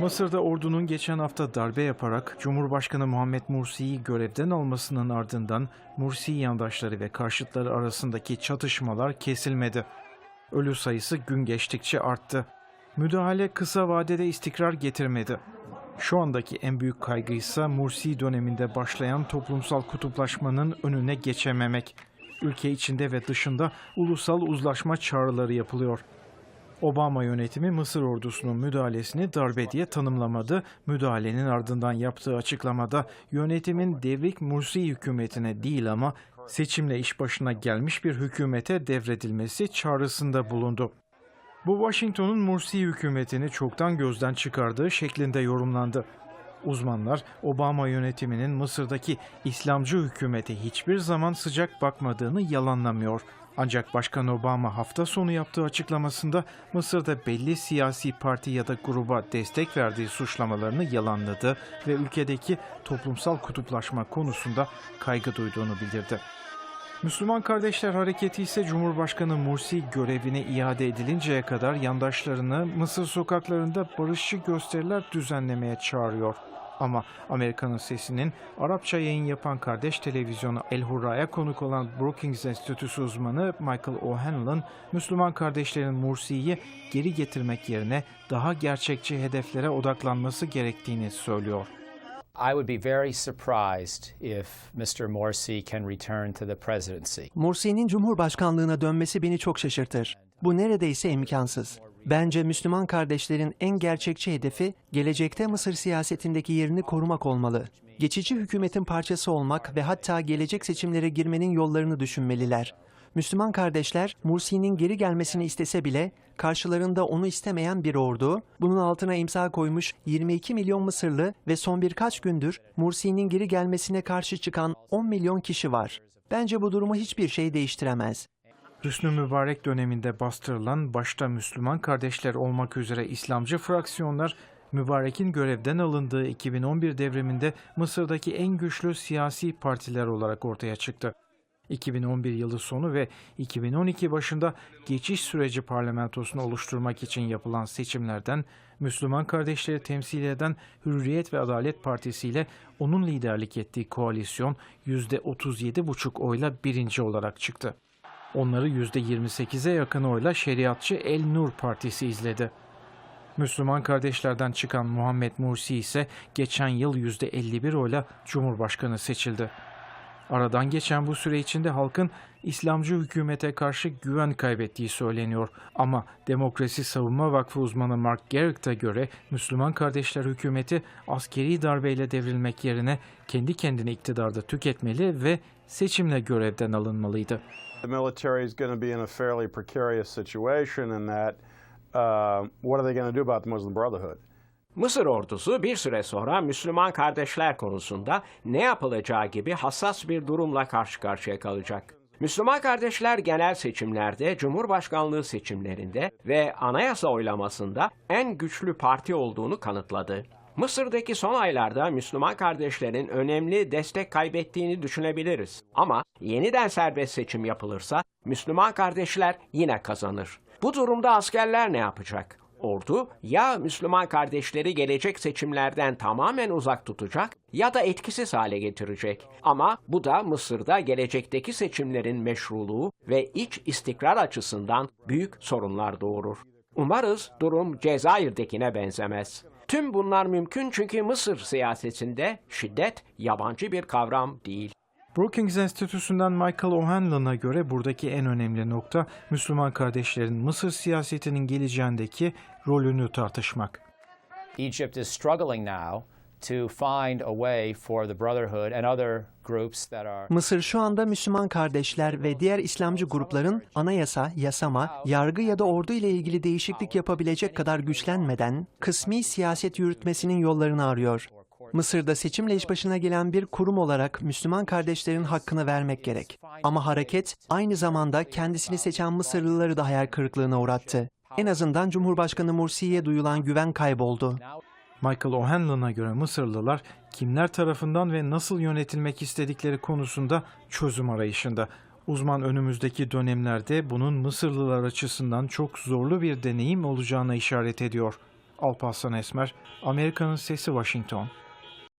Mısır'da ordunun geçen hafta darbe yaparak Cumhurbaşkanı Muhammed Mursi'yi görevden almasının ardından Mursi yandaşları ve karşıtları arasındaki çatışmalar kesilmedi. Ölü sayısı gün geçtikçe arttı. Müdahale kısa vadede istikrar getirmedi. Şu andaki en büyük kaygı ise Mursi döneminde başlayan toplumsal kutuplaşmanın önüne geçememek. Ülke içinde ve dışında ulusal uzlaşma çağrıları yapılıyor. Obama yönetimi Mısır ordusunun müdahalesini darbe diye tanımlamadı. Müdahalenin ardından yaptığı açıklamada yönetimin devrik Mursi hükümetine değil ama seçimle iş başına gelmiş bir hükümete devredilmesi çağrısında bulundu. Bu Washington'un Mursi hükümetini çoktan gözden çıkardığı şeklinde yorumlandı. Uzmanlar Obama yönetiminin Mısır'daki İslamcı hükümete hiçbir zaman sıcak bakmadığını yalanlamıyor. Ancak Başkan Obama hafta sonu yaptığı açıklamasında Mısır'da belli siyasi parti ya da gruba destek verdiği suçlamalarını yalanladı ve ülkedeki toplumsal kutuplaşma konusunda kaygı duyduğunu bildirdi. Müslüman Kardeşler Hareketi ise Cumhurbaşkanı Mursi görevine iade edilinceye kadar yandaşlarını Mısır sokaklarında barışçı gösteriler düzenlemeye çağırıyor. Ama Amerika'nın sesinin Arapça yayın yapan kardeş televizyonu El Hurra'ya konuk olan Brookings Enstitüsü uzmanı Michael O'Hanlon, Müslüman kardeşlerin Mursi'yi geri getirmek yerine daha gerçekçi hedeflere odaklanması gerektiğini söylüyor. I would be very surprised if Mr. Morsi can return to the presidency. Mursi'nin Cumhurbaşkanlığına dönmesi beni çok şaşırtır. Bu neredeyse imkansız. Bence Müslüman kardeşlerin en gerçekçi hedefi gelecekte Mısır siyasetindeki yerini korumak olmalı. Geçici hükümetin parçası olmak ve hatta gelecek seçimlere girmenin yollarını düşünmeliler. Müslüman kardeşler Mursi'nin geri gelmesini istese bile karşılarında onu istemeyen bir ordu, bunun altına imza koymuş 22 milyon Mısırlı ve son birkaç gündür Mursi'nin geri gelmesine karşı çıkan 10 milyon kişi var. Bence bu durumu hiçbir şey değiştiremez. Hüsnü Mübarek döneminde bastırılan başta Müslüman kardeşler olmak üzere İslamcı fraksiyonlar Mübarek'in görevden alındığı 2011 devriminde Mısır'daki en güçlü siyasi partiler olarak ortaya çıktı. 2011 yılı sonu ve 2012 başında geçiş süreci parlamentosunu oluşturmak için yapılan seçimlerden Müslüman kardeşleri temsil eden Hürriyet ve Adalet Partisi ile onun liderlik ettiği koalisyon %37,5 oyla birinci olarak çıktı. Onları %28'e yakın oyla şeriatçı El Nur Partisi izledi. Müslüman kardeşlerden çıkan Muhammed Mursi ise geçen yıl %51 oyla Cumhurbaşkanı seçildi. Aradan geçen bu süre içinde halkın İslamcı hükümete karşı güven kaybettiği söyleniyor. Ama Demokrasi Savunma Vakfı uzmanı Mark Garrick'a göre Müslüman kardeşler hükümeti askeri darbeyle devrilmek yerine kendi kendini iktidarda tüketmeli ve seçimle görevden alınmalıydı. The military is going to be in a fairly precarious situation in that uh, what are they going to do about the Muslim Brotherhood? Mısır ordusu bir süre sonra Müslüman kardeşler konusunda ne yapılacağı gibi hassas bir durumla karşı karşıya kalacak. Müslüman kardeşler genel seçimlerde, Cumhurbaşkanlığı seçimlerinde ve anayasa oylamasında en güçlü parti olduğunu kanıtladı. Mısır'daki son aylarda Müslüman kardeşlerin önemli destek kaybettiğini düşünebiliriz. Ama yeniden serbest seçim yapılırsa Müslüman kardeşler yine kazanır. Bu durumda askerler ne yapacak? Ordu ya Müslüman kardeşleri gelecek seçimlerden tamamen uzak tutacak ya da etkisiz hale getirecek. Ama bu da Mısır'da gelecekteki seçimlerin meşruluğu ve iç istikrar açısından büyük sorunlar doğurur. Umarız durum Cezayir'dekine benzemez. Tüm bunlar mümkün çünkü Mısır siyasetinde şiddet yabancı bir kavram değil. Brookings Enstitüsü'nden Michael O'Hanlon'a göre buradaki en önemli nokta Müslüman kardeşlerin Mısır siyasetinin geleceğindeki rolünü tartışmak. Egypt is struggling now to find a way for the Brotherhood and other groups that are Mısır şu anda Müslüman kardeşler ve diğer İslamcı grupların anayasa, yasama, yargı ya da ordu ile ilgili değişiklik yapabilecek kadar güçlenmeden kısmi siyaset yürütmesinin yollarını arıyor. Mısır'da seçimle iş başına gelen bir kurum olarak Müslüman kardeşlerin hakkını vermek gerek. Ama hareket aynı zamanda kendisini seçen Mısırlıları da hayal kırıklığına uğrattı. En azından Cumhurbaşkanı Mursi'ye duyulan güven kayboldu. Michael O'Hanlon'a göre Mısırlılar kimler tarafından ve nasıl yönetilmek istedikleri konusunda çözüm arayışında. Uzman önümüzdeki dönemlerde bunun Mısırlılar açısından çok zorlu bir deneyim olacağına işaret ediyor. Alparslan Esmer, Amerika'nın Sesi Washington.